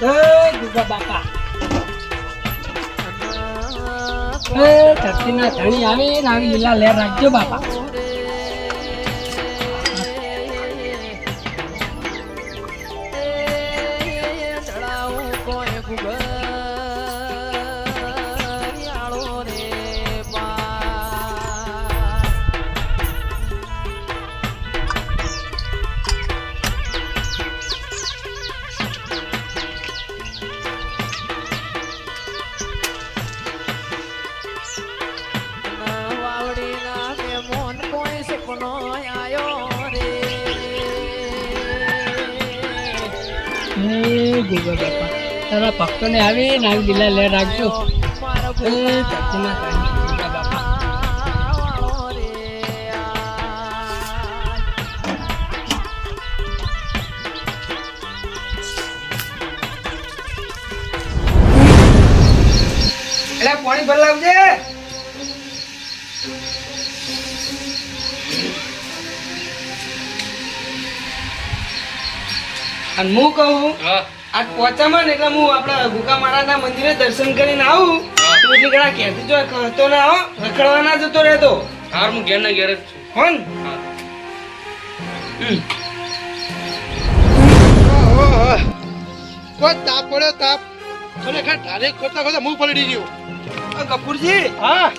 ગુગા બાપા. એ ધરતીના ધણી આવી આવી લીલા લેર રાખજો બાપા. ગુગા બાપા. તારા ભક્તોને આવી નાગ આવી લીલા લેર રાખજો. પાણી ભરલાવજે અને હું કહું આજ પહોંચામાં ને એટલે હું આપણા ગુકા મહારાજના મંદિરે દર્શન કરીને આવું. તું એટલી ઘણા ક્યાંથી જો કહતો ના આવો રખડવા ના જતો રહેતો. હાર હું ઘેર ના ઘેર જ છું. હોન. કોઈ તાપ પડ્યો તાપ? ખરેખર ઢારે ખોતા ખોતા મું પલડી ગયો. કપૂરજી. હા?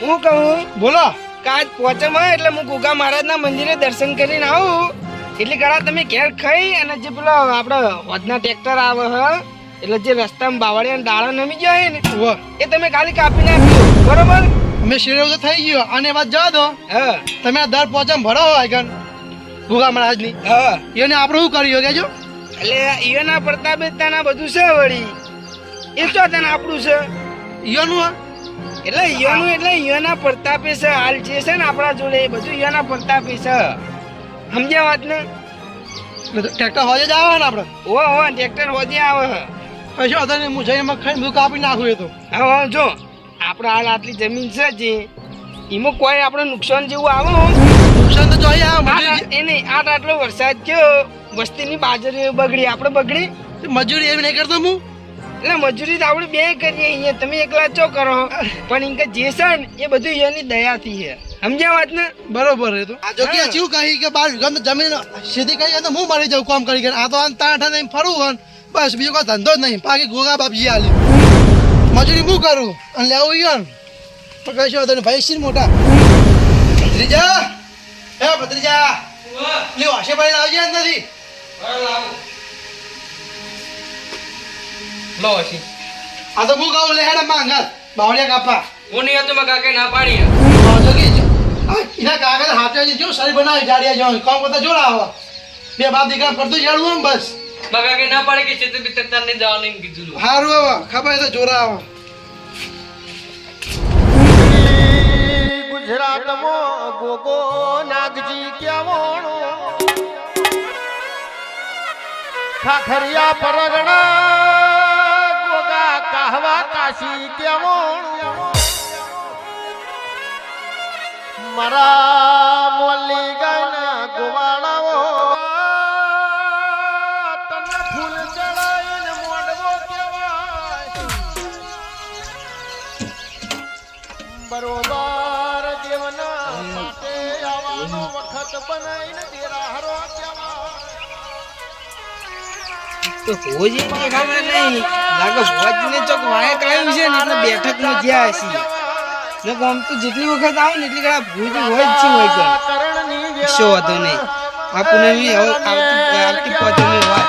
હું કહું? બોલો. કાજ પહોંચામાં એટલે હું ગુગા મહારાજના મંદિરે દર્શન કરીને આવું. એટલે ઘણા તમે ઘેર ખાઈ અને જે પેલો આપડે વધના ટ્રેક્ટર આવે હ એટલે જે રસ્તામાં બાવળિયા દાળા નમી ગયા ને એ તમે ખાલી કાપી નાખજો બરોબર? અમે શેરો તો થઈ ગયો. અને વાત જવા દો. હા. તમે દર પોચમ ભરો હોય આગળ. ભૂગા મહારાજની. હા. એને આપણે શું કર્યું કેજો? એટલે ઈયોના પ્રતાપે તાના બધું છે વળી. એ તો તને આપણું છે? ઈયોનું એટલે ઈયોનું એટલે ઈયોના પ્રતાપે છે હાલ જે છે ને આપણા જોડે એ બધું ઈયોના પ્રતાપે છે. સમજ્યા વાત ને? ટ્રેક્ટર હોજે જ આવે ને આપણે ઓ હો ટ્રેક્ટર હોજે આવે હે. કશો હતો ને હું જઈને એમાં ખાઈ બધું કાપી નાખું એ તો. હા જો આપણે હાલ આટલી જમીન છે જે એમાં કોઈ આપણે નુકસાન જેવું આવે નુકસાન તો જોઈએ આવે એ નહીં આટ આટલો વરસાદ થયો વસ્તીની બાજરી બગડી આપણે બગડી. મજૂરી એમ નહીં કરતો હું એટલે મજૂરી તો આપણે બે કરીએ અહીંયા તમે એકલા ચો કરો. પણ ઇનકે જે છે ને એ બધું એની દયાથી છે. સમજ્યા વાત ને? બરોબર એ તો. આ જો કે શું કહી કે બાર ગમે જમીન સીધી કહી તો હું મરી જાઉં કામ કરી કરીને આ તો આમ તાંઠા નહીં ફરું હોય બસ બીજો કોઈ ધંધો જ નહીં. બાકી ગોગા બાપજી આલી મજૂરી હું કરું? અને લેવું ને તો કશો હતો તને ભાઈ શી મોટા. ભત્રીજા? હે ભત્રીજા. લ્યો આશે ભાઈ લાવજે નથી. નથી લો હસી આ તો હું કહું લે હેડા માંગા બાવળિયા કાપા. હું નહીં તો મેં કાકે ના પાડી વાંધો કે એના કાગળ હાથે જો સારી બનાવી જાડિયા જો કામ કરતા જોડા આવા. બે બાપ દીકરા પડતું જાડવું આમ બસ. મગા કે ના પાડી કે ચિત્ર બિતર તાર નહીં જવાનું એમ કીધું હારું આવા ખબર તો જોરા આવા. ગુજરાતમાં ગોગો નાગજી ક્યાવણો ખાખરિયા પરગણા કહવા કાશી ક્યાવણો મારા મોલી ગાયના ગોવાળાઓ. તને ફૂલ ચડાઈને મોડવો કહેવાય. બરોબર દેવના માટે આવવાનો વખત બનાવીને દેરાહરો કહેવાય તો નહીં છે ને હશે. ને આમ તો જેટલી વખત આવો ને એટલી ઘણા ભૂજ હોય જ છે હોય વાંધો નહીં આપણને આવતી આવતી પોતની વાત.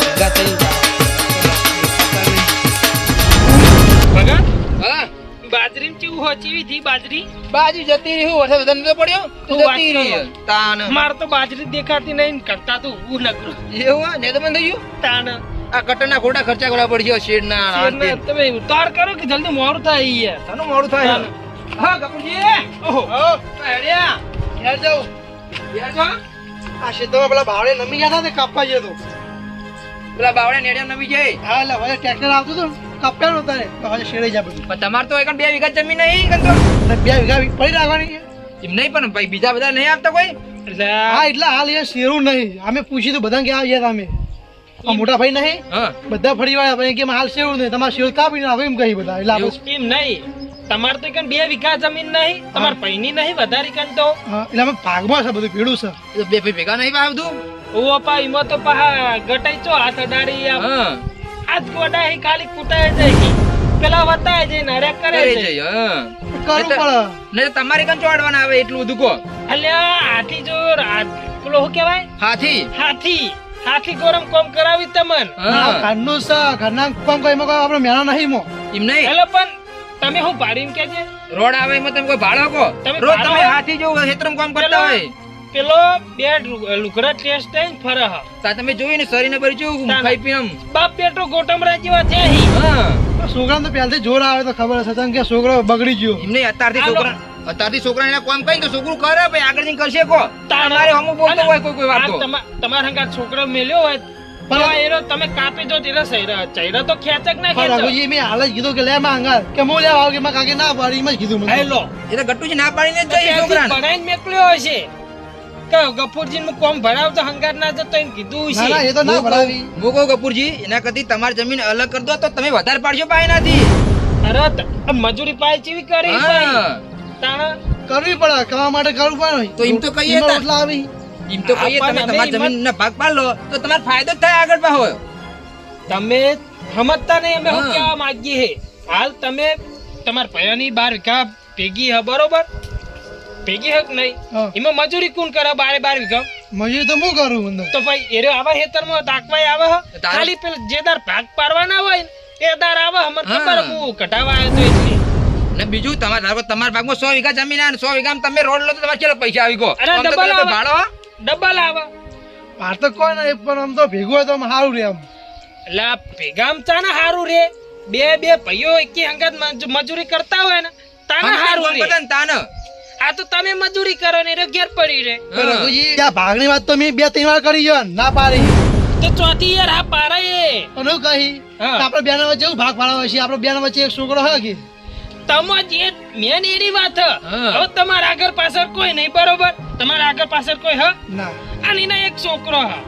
ભેગા બાજરી હોચીવી થી બાજરી બાજુ જતી રહી વરસાદ વધારે નતો પડ્યો તું જતી રહી. તાન. માર તો બાજરી દેખાતી નહીં કરતા તું હું નકરું. એવું ને તો થઈ ગયું? તાણ આ કટરના ખોટા ખર્ચા કરવા પડશે શેડના આ તે. તમે ઉતાર કરો કે જલ્દી મોડું થાય યાર? તને મોડું થાય? તાન. હા કપૂરજી. ઓહો. હેડ્યા યાર જાવ યાર જો. આ ક્ષેત્રમાં પેલા ભાવડે નમી ગયા હતા તે કાપવા જતો તો. પેલા બાવડા નેડિયા નવી જાય. હા એટલે હવે ટ્રેક્ટર આવતું હતું ને, કાપ્યા નહોતા તો હવે શેરાઈ જાય બધું પણ તમારે તો એકણ બે વીઘા જમીન નહીં કંતો અને બે વીઘા પડી રાખવાની છે. એમ નહીં પણ ભાઈ બીજા બધા નહીં આપતા કોઈ? એટલે હા એટલે હાલ એ શેરું નહીં. અમે પૂછી તો બધા ક્યાં આવ્યા આ મોટા ભાઈ નહીં? બધા ફરી વાળા ભાઈ કે હાલ શેવું નહીં. તમારે શેવ કાપી નાખો એમ કહી બધા. એટલે આપણે એમ નહીં? તમારે તો કઈ બે વીઘા જમીન નહીં. તમારે પૈની નહીં વધારી કઈ તો. એટલે અમે ભાગમાં છે બધું પીળું છે. બે ભાઈ ભેગા નહીં આવતું ઓ પા એમાં તો પા ગટાઈ ચો હાથ અડાડી આમ. હા. હાથ ગોડાઈ ખાલી કૂટાય જાય પેલા વતાય જાય નરે કરે કરે છે. છે હા. કરવું પડે નહીં તમારે કન ચોડવાના આવે એટલું બધું કહો. અલ્યા હાથી જો પેલો શું કહેવાય? હાથી. હાથી. હાથી ગોરમ કોમ કરાવી તમન. હા. ઘરનું સ ઘરના કોમ કોઈ એમાં કોઈ આપણે મેળા નહીં મો. એમ નહીં? એટલે પણ તમે હું પાડીને કેજે રોડ આવે એમાં તમે કોઈ ભાડો કહો? તમે રોજ તમે હાથી જો હેતરમ કામ કરતા હોય. પેલો બે લુગડા ટેસ્ટ થઈને ફરે હ તા તમે જોયું ને શરીરને ભરી જેવું ના, ના. ખાઈ પીમ? બાપ બેટો ગોટમરા જેવા છે હી. હા છોકરા તો પહેલથી જોર આવે તો ખબર હશે તને કે છોકરો બગડી ગયો. એમને અત્યારથી છોકરા અત્યારથી છોકરાને કોમ કઈ તો છોકરું કરે ભાઈ આગળ જઈને કરશે કો તમારે હમું બોલતો હોય કોઈ કોઈ વાત. તો તમા- તમારા હંગાત છોકરો મેલ્યો હોય પણ- એનો તમે કાપી દો ત્યારે સૈરા ચૈરા તો ખેંચક ના ખેંચો રઘુજી મેં હાલ જ કીધું કે લે માં કે મો લેવા આવું કે કાકે ના પાડી જ કીધું મને. હેલો એ તો ગટ્ટુજી ના પાડીને જ જઈએ છોકરાને. મેકલ્યો હશે કે ગફુરજી નું કોમ ભણાવતો હંગાત ના જતો એમ કીધું ના ના એ તો ના ભરાવી. હું કહું કપૂરજી એના કરતી તમારી જમીન અલગ કરી દો તો તમે વધારે પાડશો પાય અરે મજૂરી પાય ચીવી કરી તાણા? કરવી પડે કમાવા માટે કરવું પડે તો એમ તો કહીએ રોટલા આવી. એમ તો કહીએ તમે તમારી અમે એમાં- ભાગ પાડ લો તો તમારો ફાયદો થાય આગળ પાહો તમે સમજતા નહીં અમે શું કહેવા માંગીએ હાલ તમે તમારા ભયાની બાર વીઘા ભેગી હે બરોબર? ભેગી હક નહીં. એમાં મજૂરી કોણ કરે? બારે બાર વીઘા. મજૂરી તો હું કરું અંદર? તો ભાઈ એરે આવા હેતરમાં તાકવાય આવે ખાલી પેલ જેદાર ભાગ પાડવાના હોય ને એ દાર આવે. અમને ખબર હું. કઢાવા આવ્યો તો એટલી ને બીજું તમારે ધારો તમારા ભાગમાં સો વીઘા જમીન આવે સો વીઘામાં તમે રોડ લો તો તમારે કેટલા પૈસા આવી ગયો? અરે ડબલ આવે. ભાડો ડબલ આવે. આ તો કોઈ નહીં પણ આમ તો ભેગું હોય તો આમ સારું રે આમ. એટલે આ ભેગામ ચાને સારું રે. બે બે ભાઈઓ એકી હંગાત મજૂરી કરતા હોય ને તાને સારું રે. તાને. આ તો તમે મજૂરી કરો ને ઘેર પડી રે હા. ત્યાં ભાગની વાત તો મેં બે ત્રણ વાર કરી છે ના પાડી. તો ચોથી યાર હા પારા એ અને કહી. આપણે બેના વચ્ચે એવું ભાગ પાડવા છે આપણે બેના વચ્ચે એક છોકરો હા કે? તમો જે મેન એની વાત હવે તમારા આગળ પાછળ કોઈ નહીં બરોબર? તમારા આગળ પાછળ કોઈ હ? ના. અને એના એક છોકરો હા.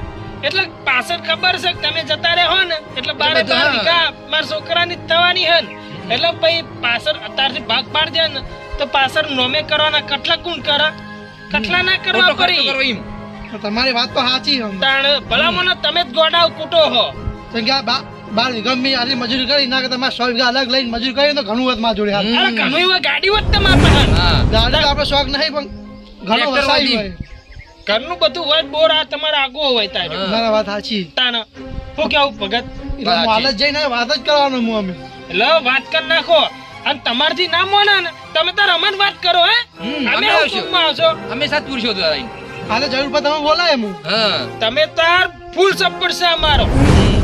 એટલે પાછળ ખબર છે કે તમે જતા રહો ને એટલે બારે બાર હા. વીઘા મારા છોકરાની થવાની હે ને. એટલે પછી પાછળ અત્યારથી ભાગ પાડ દે ને. તો પાછળ નોમે કરવાના કટલા કોણ કરે? કટલા ના કરવા પડી. તમારી વાત તો સાચી છે. તાણ ભલામણ તમે જ ગોડાવ કૂટો હો. કેમ બા- બાર વીઘા મેં આટલી મજૂરી કરી ના કે તમારે સો વીઘા અલગ લઈને મજૂરી કરી તો ઘણું હોતમાં જોડે હાલ. અરે ઘણું એવા ગાડી હોત તમારા પાસે. ગાડી આપણે શોખ નહીં પણ ઘણો વસાઈ હોય. ઘરનું બધું હોય બોર આ તમારે આગો હોય તારે. ના, વાત સાચી. તાણ હું કેવું ભગત? એટલે જ જઈને વાત જ કરવાનો હું અમે. એટલે વાત કરી નાખો. અને તમારથી ના મોના ને? તમે તો રમત વાત કરો હે? હમ, અમે આવશું. હુકમમાં આવશો. અમે સાત પુરુષો તો. હાલે જરૂર પર તમે બોલાય હું. હા. તમે તાર ફૂલ સપોર્ટ છે અમારો.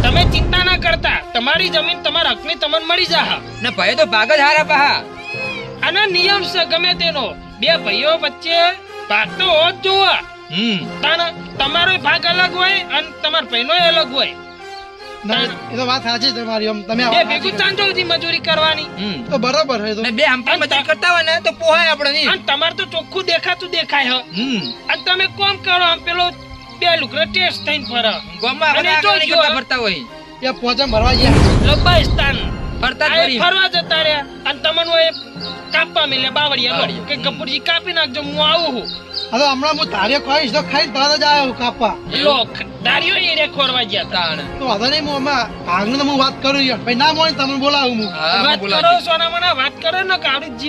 તમે ચિંતા ના કરતા. તમારી જમીન તમારા હકની તમને મળી જાહ. ને ભાઈ તો ભાગ જ હારા પાહા. અને નિયમ છે ગમે તેનો. બે ભાઈઓ વચ્ચે ભાગ તો હોત જોવા. હમ. તાન તમારો ભાગ અલગ હોય અને તમારા ભાઈનો અલગ હોય. એ તો વાત સાચી તમારી આમ તમે બે ભેગું સાચી મજૂરી કરવાની. તો બરાબર છે તો. ને બે હંપી મજાક કરતા હોય ને તો પોહાય આપણે અને તમારે તો ચોખ્ખું દેખાતું દેખાય હ. અને તમે કોમ કરો આમ પેલો બે લુકડા ટેસ્ટ થઈને ફરે. ગામમાં આપણે આગળ કરતા ફરતા હોય. એ પોચમ ભરવા ગયા. લંબાઈ ફરતા જ આ ફરી. ફરવા જતા રહ્યા. અને તમને એ કાપવા મિલે બાવળિયા કે કપૂરજી કાપી નાખજો હું આવું હું. હવે હમણાં હું તારે ખાઈશ તો ખાઈ તારે જ આવ્યો કાપવા. લો દારીઓ એ રે ખોરવા ગયા. તાણ. તો વાંધો નહીં આમાં તો હું વાત કરું યાર ભાઈ ના મોય તમને બોલાવું હું. વાત કરો સોના મને વાત કરો ને કે જ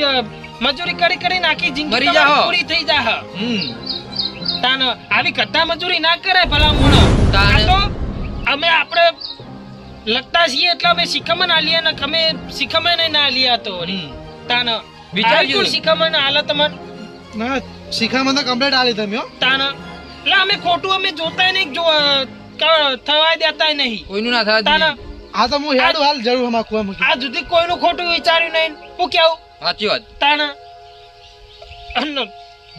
મજૂરી કરી કરી નાખી જિંદગી. પૂરી થઈ જા હમ. તાન આવી કથા મજૂરી ના કરે ભલા મોણા તાન. તો અમે આપણે લગતા છીએ એટલે અમે શિખામણ આલીએ ને અમે શિખામણ ના આલીએ તો તાન કોણ શિખામણ આલે તમને ના શીખામાં તો કમ્પ્લીટ આલી તમે હો. તાન એટલે અમે ખોટું અમે જોતા નહીં જો થવા દેતા નહીં. કોઈનું ના થવા તાન આ તો હું હેડું હાલ જરૂર હમણાં કુવા મૂકી. આ સુધી કોઈનું ખોટું વિચાર્યું નહીં. હું કેવું? સાચી વાત. તાન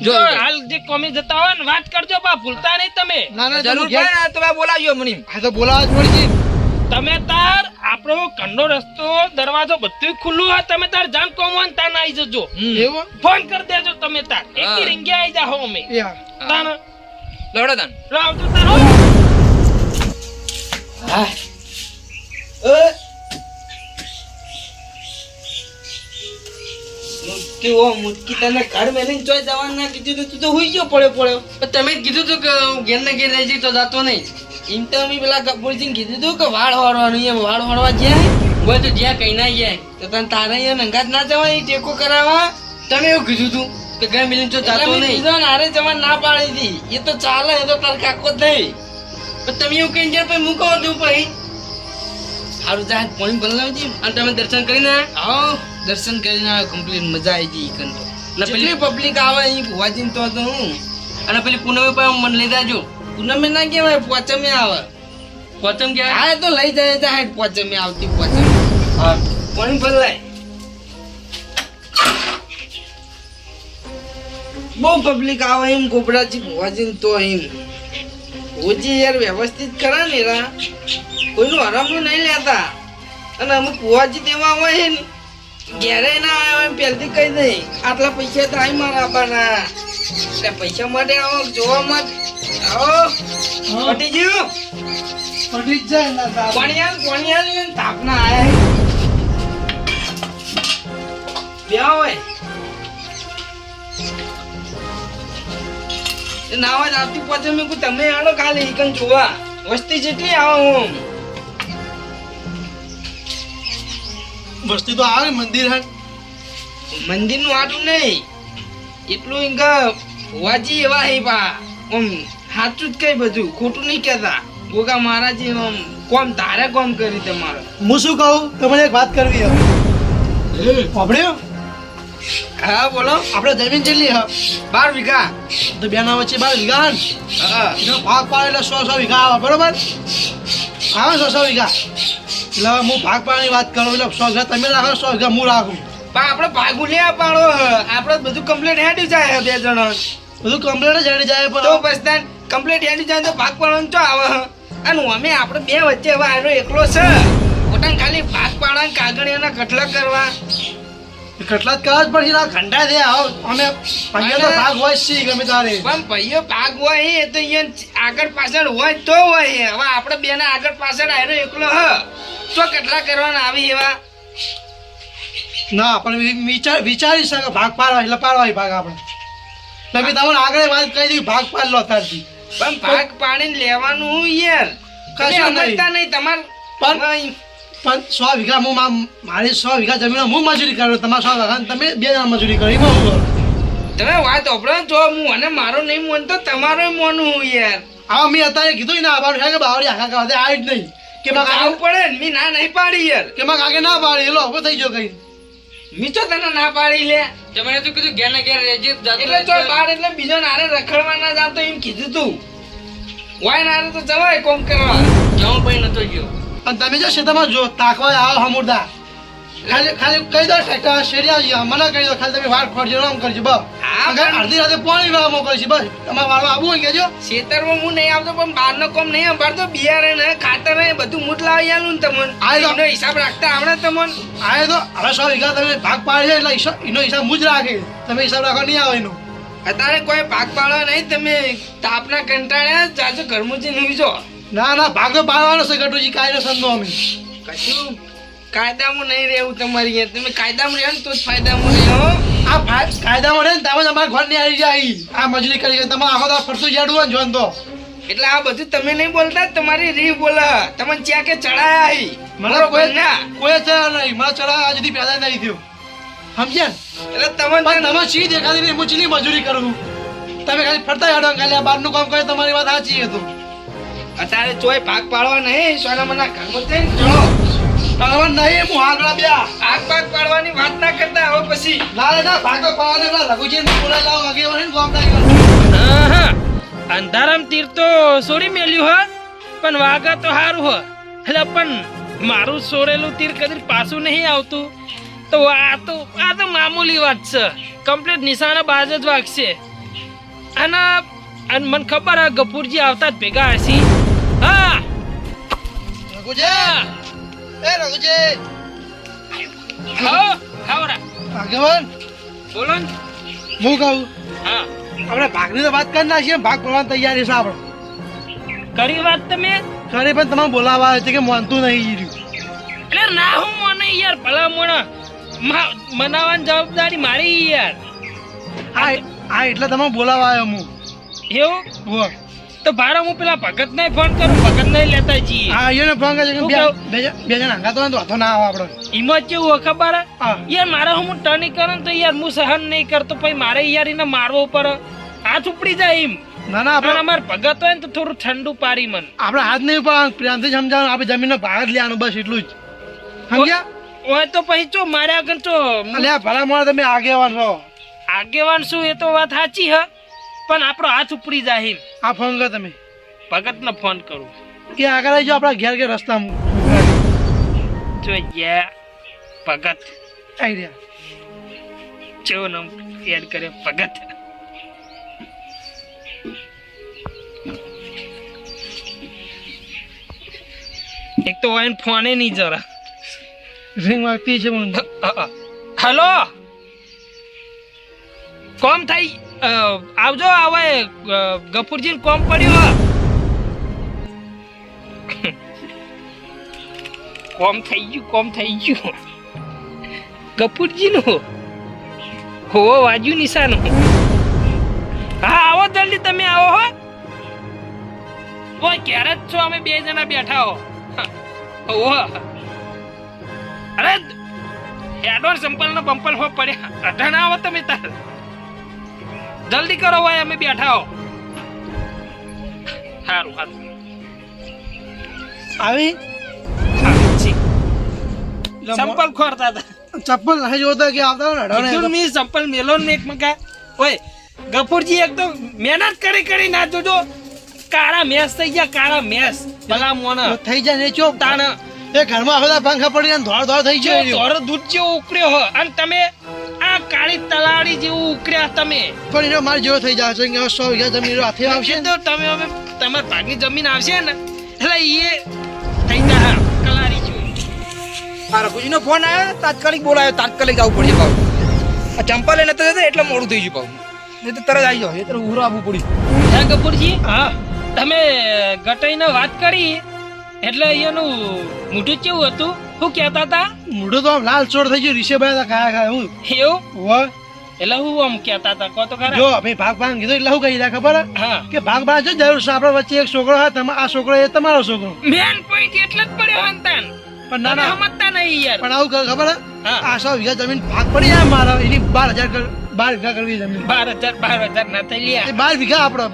જો. હાલ જે કોમી જતા હોય ને વાત કરજો બા ભૂલતા નહીં તમે. ના ના જરૂર પડે ને તમે બોલાવ્યો મને આ તો બોલાવા જ પડી તમે તાર આપણો કંડો રસ્તો દરવાજો બધું ખુલ્લું હોય તમે તાર જાન કોમ હોય ને તાર આવી જજો. એવું? ફોન કરી દેજો તમે તાર. એક એકી આવી જાઓ અમે. યાર તાન લડો તાન. તાર. ઘર મેલીને ચોય જવાનું ના કીધું તો તું તો હુઈ ગયો પડ્યો પડ્યો. પણ તમે જ કીધું તું કે હું ઘેર ને ઘેર રહી તો જાતો નહીં. એમ તો અમે પેલા કપૂરજીને કીધું તું કે વાળ વાળવાનું એમ વાળ વાળવા બોલ તો જ્યાં કઈ ના જાય. તો તને તારે અહીંયા નંગાત ના જવાય ટેકો કરાવવા? તમે એવું કીધું તું. કે મિલીને તો જાતો નહીં. કીધું નારે જમા ના પાડી દી. એ તો ચાલે એ તો તાર કાકો જ નહીં. પણ તમે એવું કઈ જાય પછી મૂકો દઉં પછી. સારું જાય પાણી બદલાવજી અને તમે દર્શન કરીને? આવો દર્શન કરીને આવે કમ્પ્લીટ મજા આવી ગઈ ઈકન તો. પેલી પબ્લિક આવે અહીં ભુવાજી તો હું. અને પેલી પૂનમે પણ મને લઈ જાજો. પૂનમે ના કહેવાય પોચમે આવે. પોચમ કહેવાય હા તો લઈ જાય પોચમે આવતી પોચમ. હા. પાણી બદલાય બહુ પબ્લિક આવે એમ ગોબરાજી ભુવાજીને તો એમ. ભુજી યાર વ્યવસ્થિત કરે ને રા. કોઈનું હરામનું નહીં લેતા. અને અમુક ભુવાજી તેમાં હોય ને ઘેરે ના આવ્યા એમ પહેલથી કહી દે આટલા પૈસા તો આઈ મારા આપવાના એટલે પૈસા માટે આવો જોવા માટે. આવો. પટી ગયું પટી જ જાય ના કોણિયાલ તાપના આયા બે હોય. એ ના આવતી પછી મેં તમે આડો ખાલી ઈકન જોવા. વસ્તી જેટલી આવો હું. વસ્તી તો આવે મંદિર હે. મંદિરનું આટું નહીં. એટલું ઇંગા હોવાજી એવા હે બા. ઓમ સાચું જ કઈ બધું. ખોટું નહીં કહેતા. ગોગા મહારાજી ઓમ કોમ તારે કોમ કરી તમારે. હું શું કહું? તમને એક વાત કરવી હવે સાંભળ્યું હા બોલો. આપણે જમીન કેટલી હે? બાર વીઘા. તો બેના વચ્ચે બાર વીઘા હા ભાગ પાડે એટલે સો સો વીઘા આવે બરોબર? આવે સો સો વીઘા? એટલે હું ભાગ પાડવાની વાત કરું એટલે સો વીઘા તમે રાખો સો વીઘા હું રાખું. પણ આપણે ભાગું લે પાડો આપણે બધું કમ્પ્લીટ હેડી જાય બે જણ. બધું કમ્પ્લીટ જ હેડી જાય પણ બસ તાન કમ્પ્લીટ હેડી જાય તો ભાગ પાડવાનું ચો આવે અને અમે આપણે બે વચ્ચે હવે આનો એકલો છે. પોતાને ખાલી ભાગ પાડવા કાગળિયાના કટલા કરવા. કેટલા જ કરવા જ ના ઘંટા થયા આવ અમે પંજાબનો ભાગ હોય છે ગમે તારે? પણ પૈયો ભાગ હોય એ તો અહીંયા આગળ પાછળ હોય તો હોય હવે આપણે બેના આગળ પાછળ આવ્યો એકલો હ. તો કેટલા કરવાના આવી એવા? ના પણ વિચાર વિચારી શકે ભાગ પાડવા એટલે પાડવા ભાગ આપણે. તમે તમને આગળ વાત કહી દીધી ભાગ પાડ લો તારથી પણ ભાગ પાડીને લેવાનું યાર. કશું નહીં. તમાર પણ- પણ સો વીઘા હું મા- મારી સો વીઘા જમીન હું મજૂરી કરું? તમારા સો વીઘા તમે બે જણા મજૂરી કરી હું તમે વાત ઓપડો જો હું અને મારો નહીં મોનતો તમારો મોનું હું યાર. આવા મેં અત્યારે કીધું ને આભાર છે કે બાવળી આખા કાઢે આવી જ નહીં. કે માં આવું પડે ને મેં ના નહીં પાડી યાર. કે માં કાકે ના પાડી એલો ઊભો થઈ ગયો કઈ. મી તો તને ના પાડી લે. તમે તો કીધું ઘેર ને ઘેર રહેજે જાતો એટલે જો તો- બાર એટલે બીજો નારે રખડવા ના જાતો એમ કીધું તું. વાય નારે તો જવાય કોમ કરવા. જાઉં પછી નતો ગયો. અને તમે જે ખેતરમાં જો તાકવા આવો હમુરદા. ખાલી ખાલી કહી દો ટ્રેક્ટર શેરી આવી જાઓ. મને કહી દો ખાલી તમે વાર ખોડજો આમ કરજો બસ. અડધી રાતે પાણી વાળવા મોકલશે બસ. તમારે વાળો આવવું હોય કેજો ખેતરમાં હું નહીં આવતો પણ બહારનો કોમ નહીં અંભાળતો બિયારણ ને ખાતર ને બધું મૂટ લાવી આલું ને તમને. આ જો. એનો હિસાબ રાખતા આવડે તમને. આ તો હવે સો વીઘા તમે ભાગ પાડી એટલે એનો હિસાબ હું જ રાખે. તમે હિસાબ રાખવા નહીં આવે એનો. અત્યારે કોઈ ભાગ પાડવા નહીં તમે તાપના કંટાળ્યા જાજો ઘરમાં જઈને જાઓ. ના ના ભાગ પાડવાનો છે ગટુજી કાયદેસર નો અમે. કશું? કાયદામાં નહીં રહેવું તમારી યાર. તમે કાયદામાં રહો ને તો જ ફાયદામાં રહો આ કાયદામાં રહે ને તમે તમારા ઘરની આવી જાય. આ મજૂરી કરી તમારે આખો તો ફરતું જાડવું હોય ને જોન તો. એટલે આ બધું તમે નહીં બોલતા? તમારી રી બોલે. તમને ચ્યા કે ચડાયા. આવી મને કોઈ ના. કોઈ ચડા નહીં. મને ચડાયા સુધી પેદા નહીં થયું. સમજ્યા એટલે તમે તમે શી દેખાતી નહીં? હું ચીલી મજૂરી કરું તમે ખાલી ફરતા હેડો ખાલી આ બહારનું કામ કરે તમારી વાત સાચી હતું અત્યારે ચોય ભાગ પાડવા નહીં સોના મના ઘરમાં જઈને ચડો પાડવા નહીં, હું આગળ બ્યા આગ ભાગ પાડવાની વાત ના કરતા, હવે પછી ના ના, ભાગો પાવાને પેલા લઘુજી બોલા લાવો આગેવાન ને ગોમ અંધારામ તીર તો છોડી મેલ્યું હ પણ વાગા તો સારું હ એટલે પણ મારું છોડેલું તીર કદી પાછું નહીં આવતું. તો આ તો આ તો મામૂલી વાત છે. કમ્પ્લીટ નિશાના બાજ જ વાગશે. અને મને ખબર આ ગફુરજી આવતા જ ભેગા હશે. રઘુજી! એ રઘુજી! બોલો હું કહું? હા. આપણે ભાગની તો વાત કરી નાખીએ ભાગ પડવાની તૈયારી છે આપણે. કરી વાત તમે ખરે પણ તમે બોલાવા છે કે માનતું નહીં રહ્યું. એટલે ના હું મને યાર ભલા મોણા. મા- મનાવવાની જવાબદારી મારી યાર. હા હા એટલે તમે બોલાવા આવ્યો હું. એવું? હો. તો ભાડા હું પેલા ભગત ને ફોન કરું ભગત ને લેતા જઈએ. હા એને ફોન કરે કે બે જણા ને તો વાંધો ના આવે આપણે. એમાં કેવું ખબર? યાર મારે હું ટર્નિંગ કરે તો યાર હું સહન નહીં કરતો પછી મારે યાર એને મારવો પડે. હાથ ઉપડી જાય એમ. ના ના પણ આપણે અમાર ભગત હોય ને તો થોડું ઠંડુ પારી મન. આપણે હાથ નહીં પણ પ્રેમથી સમજાવવાનું આપણે જમીનનો ભાગ લેવાનો બસ એટલું જ. સમજ્યા? હોય તો પછી ચો મારે આગળ ચો. અલ્યા ભલા મોણા તમે આગેવાન છો. આગેવાન શું એ તો વાત સાચી હ? પણ આપણો હાથ ઉપડી જાય આ ફોન કર તમે. ભગત ને ફોન કરું. કે આગળ આવી જાઓ આપણા ઘેર ઘેર રસ્તામાં. જો યા ભગત. આવી રહ્યા. જેવો નામ એડ કરે ભગત. એક તો વાઈન ફોને નહીં જરા. રિંગ વાગતી છે મને. હલો કોમ થઈ? આવજો આવે ગફુરજી કોમ પડ્યો. કોમ થઈ ગયું, કોમ થઈ ગયું. ગફુરજી નું હો, વાજ્યું નિશાન. હા, આવો જલ્દી તમે આવો હો. ઓય, ક્યારે જ છો અમે બે જણા બેઠા હો? ઓહ અરે એડવાન્સ સંપલ નો બંપલ હો પડ્યા. અઢાણા આવો તમે તાર. જલ્દી કરો ભાઈ અમે બેઠા હો. સારું સારું આવી? સંપલ ખોરતા હતા. ચપ્પલ નહીં જોતા કે આવતા હોય ને સંપલ મેલો ને એક મકા ઓય ગફુરજી એક તો મહેનત કરી કરી ના જોજો. કાળા મેસ થઈ ગયા કાળા મેસ. ભલા મોના. થઈ જાય ને ચો તાણ. એ ઘરમાં બધા પંખા પડીને ધોળ ધોળ થઈ જાય. ધોર દૂધ જેવો ઉકળ્યો હો. અને તમે આ કાળી તલાડી જેવું ઉકળ્યા તમે. પણ એનો માર જેવો થઈ જશે કે સો વીઘા જમીન હાથે આવશે તો તમે હવે તમાર ભાગની જમીન આવશે ને? એટલે એ થઈ જા કલારી જેવું. આ રઘુજીનો ફોન આવ્યો તાત્કાલિક બોલાયો તાત્કાલિક આવવું પડશે ભાવ. આ ચંપા લઈને તો જતો એટલે મોડું થઈ ગયું ભાવ. નહીં તો તરત આવી જાવ એ તરત ઉરો આવવું પડ્યું. હા કપૂરજી. હા તમે ગટાઈને વાત કરી એટલે એનું મોઢું કેવું હતું? શું કહેતા હતા મોઢું તો આમ લાલ ચોર થઈ ગયું ઋષિભાઈ ખાયા ખાયા હું. એવું? વાહ એટલે હું આમ કહેતા હતા કહો તો ખરા. જો ભાઈ ભાગ ભાગ કીધું એટલે હું કહી દે ખબર? હા. કે ભાગ ભાગ છે જરૂર છે આપણા વચ્ચે એક છોકરો હા તમા આ છોકરો એ તમારો છોકરો. મેન પોઈન્ટ એટલે જ પડ્યો હંતાન પણ ના ના. સમજતા નહીં યાર. પણ આવું ખબર? હા. આ સો વીઘા જમીન ભાગ પડી જાય મારા એની બાર હજાર બાર વીઘા કરવી જમીન. બાર હજાર બાર હજાર ના થઈ લ્યા. બાર વીઘા આપણો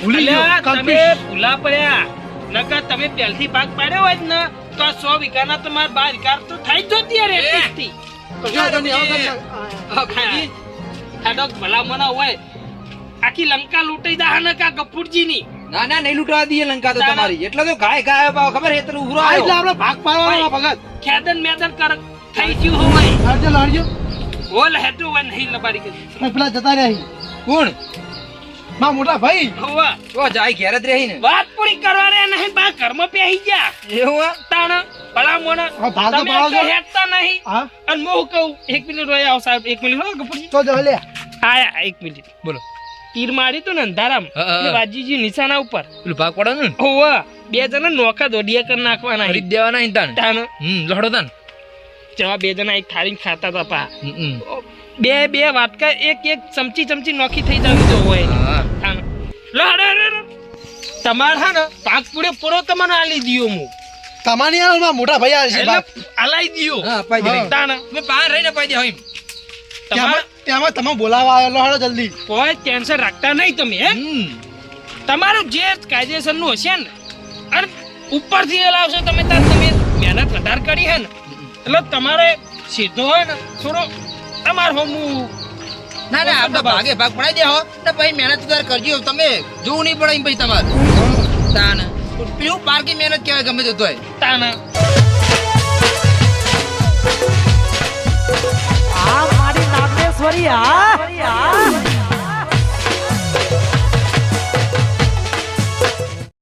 ભૂલી ગયો તમે ભૂલા પડ્યા. નકર તમે પહેલથી ભાગ પાડ્યો હોય ને તો સો સો વીઘાના તમારે બાર વીઘા તો થઈ જ જોતી યાર ખાડક ભલામણા હોય. આખી લંકા લૂંટાઈ દા હને કા ગફુરજી ની ના ના નહીં લૂંટવા દઈએ લંકા તો તમારી. એટલે તો ગાય ગાય ભાવ ખબર હે? તને ઉરો એટલે આપણે ભાગ પાડવાનો ભગત. ખેદન મેદન કર થઈ ગયું હોય. લાડજો લાડજો બોલ હેતુ વન નહીં લબાડી કે પેલા જતા રહી કોણ? માં મોટા ભાઈ હોવા. તો જાય ઘેર જ રહી ને વાત પૂરી કરવાને નહીં બા ઘરમાં બેહી જા. એવું હે? તાણ ભલામણા. હવે ભાગ તો તમે પાડો છો. તો હેડતા નહીં. હા. અને હું કહું એક મિનિટ રોય આવ સાહેબ એક મિનિટ હો કપડી તો જો લે. આયા એક મિનિટ બોલો. તીર મારી તો ને અંધારામ હા, હા. વાજીજી નિશાના ઉપર. પેલું ભાગ ને? હોવા. બે જણા નોખા દોડિયા કરી નાખવાના ખરીદ દેવાના તાણ. હમ લડો તાન જવા બે જણા એક થાળી ખાતા હતા પા. બે બે વાટકા એક એક ચમચી ચમચી નોખી થઈ જવી જો હોય. તમારે હા ને પાંચ પૂરે પૂરો તમને આલી દિયો હું તમારી હાલમાં મોટા ભાઈ આવે છે આલાઈ દિયો. હા પાઈ. તાણ મેં બહાર રહીને પાઈ દે હોય તમારે ત્યાંમાં તમે બોલાવા આવેલો હાલો જલ્દી. કોઈ ટેન્શન રાખતા નહીં તમે હે. તમારું જે કાયદેસરનું હશે ને અને ઉપરથી લાવશો તમે તાર તમે મહેનત વધારે કરી હે ને. એટલે તમારે સીધો હોય ને થોડો તમારે હમું. ના ના આપણે ભાગે ભાગ પડાઈ દે હો. ને પછી મહેનત કરજો તમે જોવું નહીં પડે પછી તમારે. તાન. પેલું પાર્કી મહેનત કહેવાય ગમે તે તોય. તાના. આ મારી નાગેશ્વરી આ